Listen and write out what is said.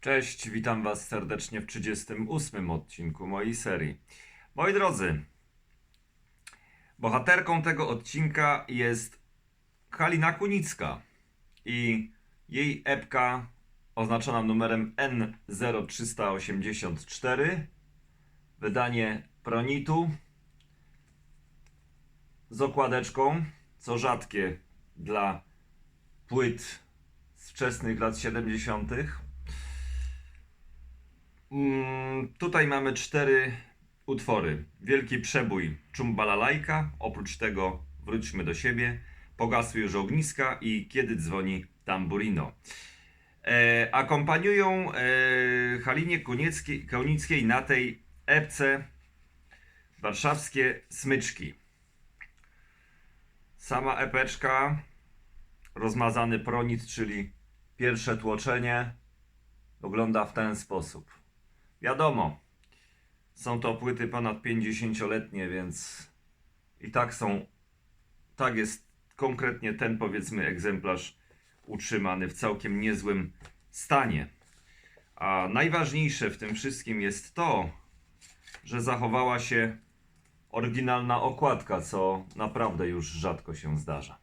Cześć, witam Was serdecznie w 38 odcinku mojej serii. Moi drodzy, bohaterką tego odcinka jest Halina Kunicka i jej epka oznaczona numerem N0384, wydanie Pronitu z okładeczką, co rzadkie dla płyt z wczesnych lat 70. Mm, tutaj mamy cztery utwory. Wielki przebój Czumbalalajka, oprócz tego Wróćmy do siebie, Pogasły już ogniska i Kiedy dzwoni tamburino. E, akompaniują e, Halinie Kunieckiej, Kaunickiej na tej epce warszawskie smyczki. Sama epeczka, rozmazany pronit, czyli pierwsze tłoczenie, wygląda w ten sposób. Wiadomo, są to płyty ponad 50-letnie, więc i tak są, tak jest konkretnie ten powiedzmy egzemplarz utrzymany w całkiem niezłym stanie. A najważniejsze w tym wszystkim jest to, że zachowała się oryginalna okładka, co naprawdę już rzadko się zdarza.